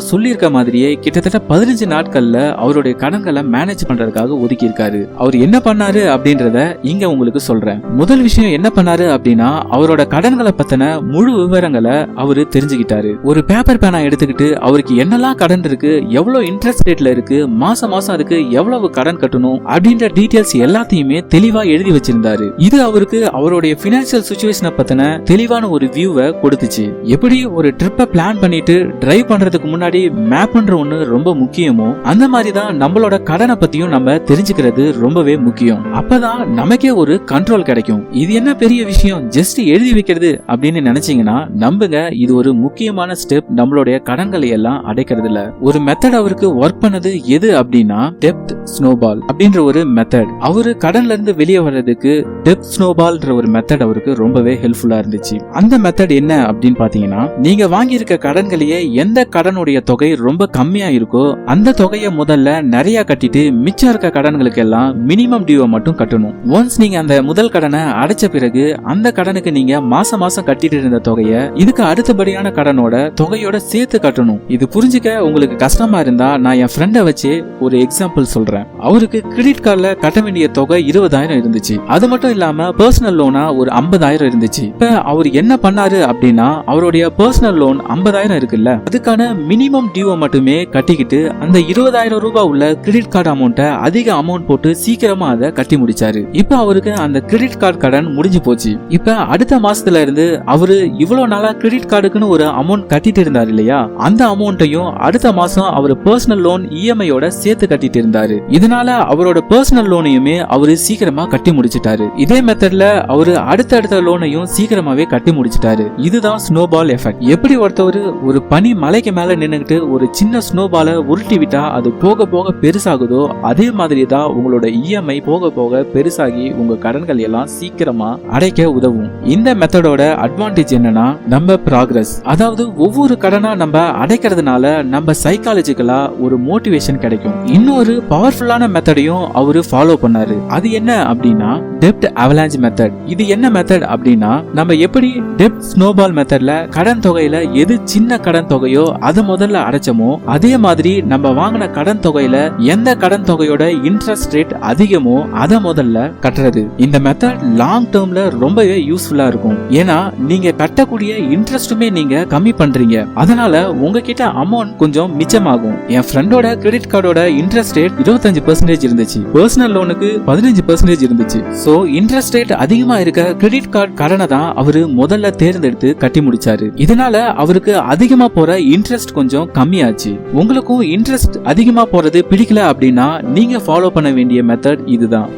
சொல்லியிருக்க மாதிரியே கிட்டத்தட்ட பதினஞ்சு நாட்கள்ல அவருடைய கடன்களை மேனேஜ் பண்றதுக்காக ஒதுக்கி இருக்காரு அவர் என்ன பண்ணாரு அப்படின்றத இங்க உங்களுக்கு சொல்றேன். முதல் விஷயம் என்ன பண்ணாரு அப்படின்னா அவரோட கடன்களை பத்தின முழு விவரங்களை அவரு தெரிஞ்சுக்கிட்டாரு. ஒரு பேப்பர் பேனா எடுத்துக்கிட்டு அவருக்கு என்னெல்லாம் கடன் இருக்கு எவ்வளவு இன்ட்ரெஸ்ட் ரேட்ல இருக்கு மாசம் மாசம் அதுக்கு எவ்வளவு கடன் கட்டணும் அப்படின்ற டீடைல்ஸ் எல்லாத்தையுமே தெளிவா எழுதி வச்சிருந்தாரு. இது அவருக்கு அவருடைய பினான்சியல் சுச்சுவேஷனை பத்தின தெளிவான ஒரு வியூவை கொடுத்துச்சு. எப்படி ஒரு ட்ரிப்பை பிளான் பண்ணிட்டு டிரைவ் பண்றதுக்கு முன்னாடி முன்னாடி மேப்ன்ற ஒண்ணு ரொம்ப முக்கியமோ அந்த மாதிரி தான் நம்மளோட கடனை பத்தியும் நம்ம தெரிஞ்சுக்கிறது ரொம்பவே முக்கியம். அப்பதான் நமக்கே ஒரு கண்ட்ரோல் கிடைக்கும். இது என்ன பெரிய விஷயம்? ஜஸ்ட் எழுதி வைக்கிறது அப்படின்னு நினைச்சீங்கன்னா நம்புங்க இது ஒரு முக்கியமான ஸ்டெப் நம்மளுடைய கடன்களை எல்லாம் அடைக்கிறதுல ஒரு மெத்தட் அவருக்கு ஒர்க் பண்ணது எது அப்படின்னா டெப்த் ஸ்னோபால் அப்படின்ற ஒரு மெத்தட் அவரு கடன்ல இருந்து வெளியே வர்றதுக்கு டெப்த் ஸ்னோபால்ன்ற ஒரு மெத்தட் அவருக்கு ரொம்பவே ஹெல்ப்ஃபுல்லா இருந்துச்சு. அந்த மெத்தட் என்ன அப்படின்னு பாத்தீங்கன்னா நீங்க வாங்கியிருக்க கடன்களையே எந்த கடனுடைய தொகை ரொம்ப கம்மியா இருக்கோ அந்த தொகையை முதல்ல நிறைய கட்டிட்டு மிச்சம் இருக்க கடன்களுக்கு எல்லாம் மினிமம் டியூவை மட்டும் கட்டணும். ஒன்ஸ் நீங்க அந்த முதல் கடனை அடைச்ச பிறகு அந்த கடனுக்கு நீங்க மாசம் மாசம் கட்டிட்டு இருந்த தொகையை இதுக்கு அடுத்தபடியான கடனோட தொகையோட சேர்த்து கட்டணும். இது புரிஞ்சுக்க உங்களுக்கு கஷ்டமா இருந்தா நான் என் ஃப்ரெண்டை வச்சு ஒரு எக்ஸாம்பிள் சொல்றேன். அவருக்கு கிரெடிட் கார்டுல கட்ட வேண்டிய தொகை இருபதாயிரம் இருந்துச்சு. அது மட்டும் இல்லாம பர்சனல் லோனா ஒரு ஐம்பதாயிரம் இருந்துச்சு. இப்ப அவர் என்ன பண்ணாரு அப்படின்னா அவருடைய பர்சனல் லோன் ஐம்பதாயிரம் இருக்குல்ல அதுக்கான மினி மினிமம் டியூவை மட்டுமே கட்டிக்கிட்டு அந்த இருபதாயிரம் ரூபாய் உள்ள கிரெடிட் கார்டு அமௌண்ட்டை அதிக அமௌண்ட் போட்டு சீக்கிரமா அதை கட்டி முடிச்சாரு. இப்போ அவருக்கு அந்த கிரெடிட் கார்டு கடன் முடிஞ்சு போச்சு. இப்போ அடுத்த மாசத்துல இருந்து அவரு இவ்வளவு நாளா கிரெடிட் கார்டுக்குன்னு ஒரு அமௌண்ட் கட்டிட்டு இருந்தாரு இல்லையா? அந்த அமௌண்ட்டையும் அடுத்த மாசம் அவர் பர்சனல் லோன் இஎம்ஐயோட சேர்த்து கட்டிட்டு இருந்தாரு. இதனால அவரோட பர்சனல் லோனையுமே அவரு சீக்கிரமா கட்டி முடிச்சிட்டாரு. இதே மெத்தட்ல அவரு அடுத்தடுத்த லோனையும் சீக்கிரமாவே கட்டி முடிச்சிட்டாரு. இதுதான் ஸ்னோபால் எஃபெக்ட் எப்படி ஒருத்தவர் ஒரு பனி மலைக்கு மேல நின்னுகிட்டு ஒரு சின்ன ஸ்னோபாலை உருட்டி விட்டா அது போக போக பெருசாகுதோ அதே மாதிரி தான் உங்களோட இஎம்ஐ போக போக பெருசாகி உங்க கடன்கள் எல்லாம் சீக்கிரமா அடைக்க உதவும். இந்த மெத்தடோட அட்வான்டேஜ் என்னன்னா நம்ம ப்ராக்ரஸ் அதாவது ஒவ்வொரு கடனா நம்ம அடைக்கிறதுனால நம்ம சைக்காலஜிக்கலா ஒரு மோட்டிவேஷன் கிடைக்கும். இன்னொரு பவர்ஃபுல்லான மெத்தடையும் அவரு ஃபாலோ பண்ணாரு. அது என்ன அப்படின்னா டெப்ட் அவலாஞ்ச் மெத்தட் இது என்ன மெத்தட் அப்படின்னா நம்ம எப்படி டெப்ட் ஸ்னோபால் மெத்தட்ல கடன் தொகையில எது சின்ன கடன் தொகையோ அதை முதல்ல அடைச்சோமோ அதே மாதிரி நம்ம வாங்கின கடன் தொகையில எந்த கடன் தொகையோட இன்ட்ரெஸ்ட் ரேட் அதிகமோ அதை முதல்ல கட்டுறது. இந்த மெத்தட் லாங் டேர்ம்ல ரொம்பவே யூஸ்ஃபுல்லா இருக்கும். ஏன்னா நீங்க கட்டக்கூடிய இன்ட்ரெஸ்ட்டுமே நீங்க கம்மி பண்றீங்க. அதனால உங்ககிட்ட அமௌண்ட் கொஞ்சம் மிச்சமாகும். என் ஃப்ரெண்டோட கிரெடிட் கார்டோட இன்ட்ரெஸ்ட் ரேட் இருபத்தஞ்சு பர்சன்டேஜ் இருந்துச்சு. பர்சனல் லோனுக்கு பதினஞ்சு பர்சன்டேஜ் இருந்துச்சு. ஸோ இன்ட்ரெஸ்ட் ரேட் அதிகமா இருக்க கிரெடிட் கார்டு கடனை தான் அவரு முதல்ல தேர்ந்தெடுத்து கட்டி முடிச்சாரு. இதனால அவருக்கு அதிகமா போற இன்ட்ரெஸ்ட் கொஞ்சம் கம்மியாச்சு. உங்களுக்கும் இன்ட்ரெஸ்ட் அதிகமா போறது பிடிக்கல அப்படின்னா நீங்க ஃபாலோ பண்ண வேண்டிய மெத்தட் இதுதான்.